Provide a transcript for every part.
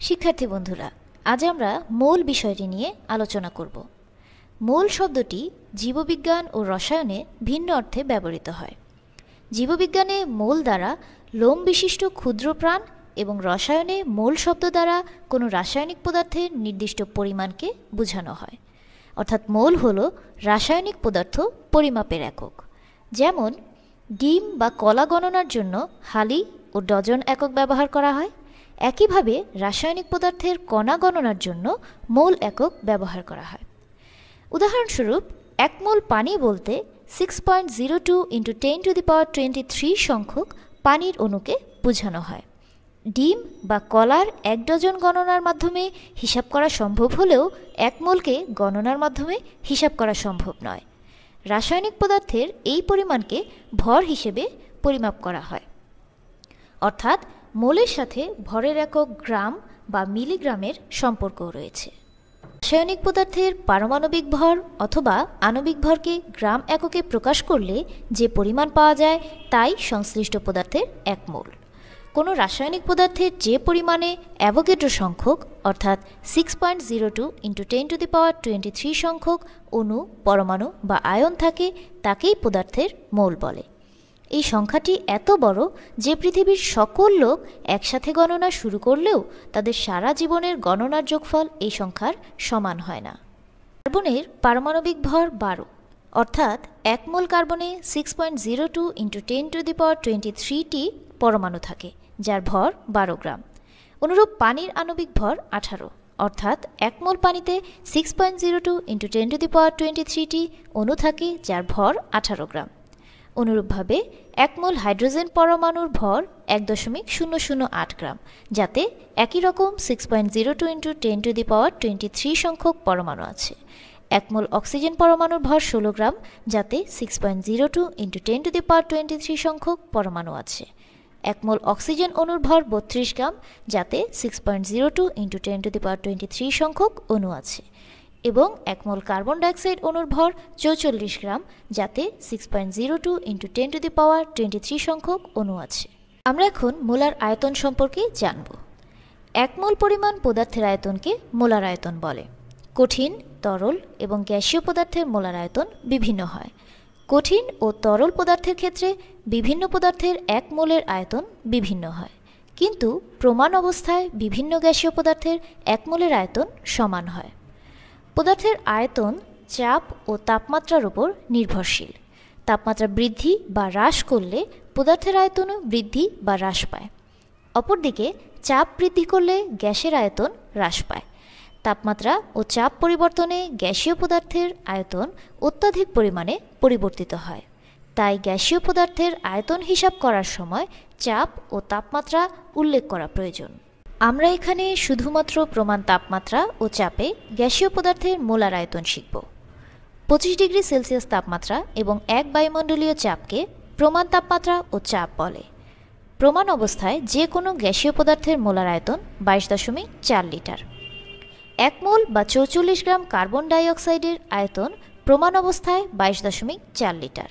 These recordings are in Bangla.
শিক্ষার্থী বন্ধুরা, আজ আমরা মূল বিষয়টি নিয়ে আলোচনা করব। মূল শব্দটি জীববিজ্ঞান ও রসায়নে ভিন্ন অর্থে ব্যবহৃত হয়। জীববিজ্ঞানে মূল দ্বারা লোম বিশিষ্ট ক্ষুদ্র প্রাণ এবং রসায়নে মূল শব্দ দ্বারা কোনো রাসায়নিক পদার্থের নির্দিষ্ট পরিমাণকে বোঝানো হয়। অর্থাৎ মোল হল রাসায়নিক পদার্থ পরিমাপের একক। যেমন, ডিম বা কলা গণনার জন্য হালি ও ডজন একক ব্যবহার করা হয়। একইভাবে রাসায়নিক পদার্থের কণা গণনার জন্য মোল একক ব্যবহার করা হয়। উদাহরণস্বরূপ, এক মোল পানি বলতে six point zero two into ten to the power twenty three সংখ্যক পানির অণুকে বোঝানো হয়। ডিম বা কলার এক ডজন গণনার মাধ্যমে হিসাব করা সম্ভব হলেও এক মোলকে গণনার মাধ্যমে হিসাব করা সম্ভব নয়। রাসায়নিক পদার্থের এই পরিমাণকে ভর হিসেবে পরিমাপ করা হয়। অর্থাৎ মোলের সাথে ভরের একক গ্রাম বা মিলিগ্রামের সম্পর্ক রয়েছে। রাসায়নিক পদার্থের পারমাণবিক ভর অথবা আণবিক ভরকে গ্রাম এককে প্রকাশ করলে যে পরিমাণ পাওয়া যায় তাই সংশ্লিষ্ট পদার্থের এক মোল। কোনো রাসায়নিক পদার্থের যে পরিমাণে অ্যাভোগেড্রো সংখ্যক অর্থাৎ six point zero two into ten to the power twenty three সংখ্যক অণু, পরমাণু বা আয়ন থাকে, তাকেই পদার্থের মোল বলে। এই সংখ্যাটি এত বড় যে পৃথিবীর সকল লোক একসাথে গণনা শুরু করলেও তাদের সারা জীবনের গণনার যোগফল এই সংখ্যার সমান হয় না। কার্বনের পারমাণবিক ভর বারো, অর্থাৎ এক mole কার্বনে six point zero two into ten to the power twenty thirty পরমাণু থাকে, যার ভর বারো গ্রাম। অনুরূপ পানির আণবিক ভর আঠারো, অর্থাৎ এক মোল পানিতে six point zero two into ten to the power twenty thirty অণু থাকে, যার ভর আঠারো গ্রাম। অনুরূপভাবে এক মোল হাইড্রোজেন পরমাণুর ভর এক দশমিক শূন্য শূন্য আট গ্রাম, যাতে একই রকম six point zero two into ten to the power twenty three সংখ্যক পরমাণু আছে। এক মোল অক্সিজেন পরমাণুর ভর ষোলো গ্রাম, যাতে six point zero two into ten to the power twenty three সংখ্যক পরমাণু আছে। এক মোল অক্সিজেন অণুর ভর বত্রিশ গ্রাম, যাতে six point zero two into ten to the power twenty three সংখ্যক অণু আছে। এবং একমল কার্বন ডাইঅক্সাইড অণুর ভর চৌচল্লিশ গ্রাম, যাতে six point zero two into ten to the power twenty three সংখ্যক অণু আছে। আমরা এখন মোলার আয়তন সম্পর্কে জানব। এক মোল পরিমাণ পদার্থের আয়তনকে মোলার আয়তন বলে। কঠিন, তরল এবং গ্যাসীয় পদার্থের মোলার আয়তন বিভিন্ন হয়। কঠিন ও তরল পদার্থের ক্ষেত্রে বিভিন্ন পদার্থের এক মোলের আয়তন বিভিন্ন হয়। কিন্তু প্রমাণ অবস্থায় বিভিন্ন গ্যাসীয় পদার্থের এক মোলের আয়তন সমান হয়। পদার্থের আয়তন, চাপ ও তাপমাত্রার উপর নির্ভরশীল। তাপমাত্রা বৃদ্ধি বা হ্রাস করলে পদার্থের আয়তনও বৃদ্ধি বা হ্রাস পায়। অপরদিকে, চাপ বৃদ্ধি করলে গ্যাসের আয়তন হ্রাস পায়। তাপমাত্রা ও চাপ পরিবর্তনে গ্যাসীয় পদার্থের আয়তন অত্যাধিক পরিমাণে পরিবর্তিত হয়। তাই গ্যাসীয় পদার্থের আয়তন হিসাব করার সময় চাপ ও তাপমাত্রা উল্লেখ করা প্রয়োজন। আমরা এখানে শুধুমাত্র প্রমাণ তাপমাত্রা ও চাপে গ্যাসীয় পদার্থের মোলার আয়তন শিখব। পঁচিশ ডিগ্রি সেলসিয়াস তাপমাত্রা এবং এক বায়ুমণ্ডলীয় চাপকে প্রমাণ তাপমাত্রা ও চাপ বলে। প্রমাণ অবস্থায় যে কোনো গ্যাসীয় পদার্থের মোলার আয়তন বাইশ দশমিক চার লিটার। এক মোল বা চৌচল্লিশ গ্রাম কার্বন ডাইঅক্সাইডের আয়তন প্রমাণ অবস্থায় বাইশ দশমিক চার লিটার।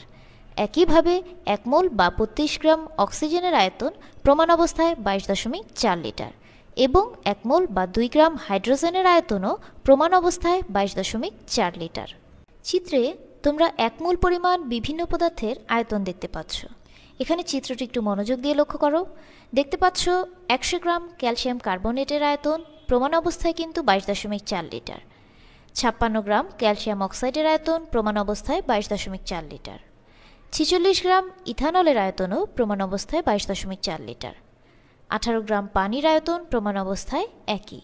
একইভাবে এক মোল বা বত্রিশ গ্রাম অক্সিজেনের আয়তন প্রমাণ অবস্থায় বাইশ দশমিক চার লিটার। এবং এক মোল বা দুই গ্রাম হাইড্রোজেনের আয়তনও প্রমাণ অবস্থায় বাইশ দশমিক চার লিটার। চিত্রে তোমরা এক মোল পরিমাণ বিভিন্ন পদার্থের আয়তন দেখতে পাচ্ছ। এখানে চিত্রটি একটু মনোযোগ দিয়ে লক্ষ্য করো। দেখতে পাচ্ছ একশো গ্রাম ক্যালসিয়াম কার্বনেটের আয়তন, প্রমাণ অবস্থায় কিন্তু বাইশ দশমিক চার লিটার। ছাপ্পান্ন গ্রাম ক্যালসিয়াম অক্সাইডের আয়তন, প্রমাণ অবস্থায় বাইশ দশমিক চার লিটার। ছিচল্লিশ গ্রাম ইথানলের আয়তনও প্রমাণ অবস্থায় বাইশ দশমিক চার লিটার। আঠারো গ্রাম পানির আয়তন প্রমাণ অবস্থায় একই।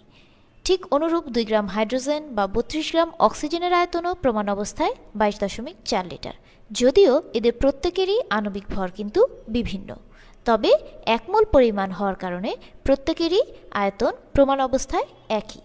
ঠিক অনুরূপ দুই গ্রাম হাইড্রোজেন বা বত্রিশ গ্রাম অক্সিজেনের আয়তনও প্রমাণ অবস্থায় বাইশ দশমিক চার লিটার। যদিও এদের প্রত্যেকেরই আণবিক ভর কিন্তু বিভিন্ন। তবে একমূল পরিমাণ হওয়ার কারণে প্রত্যেকেরই আয়তন প্রমাণ অবস্থায় একই।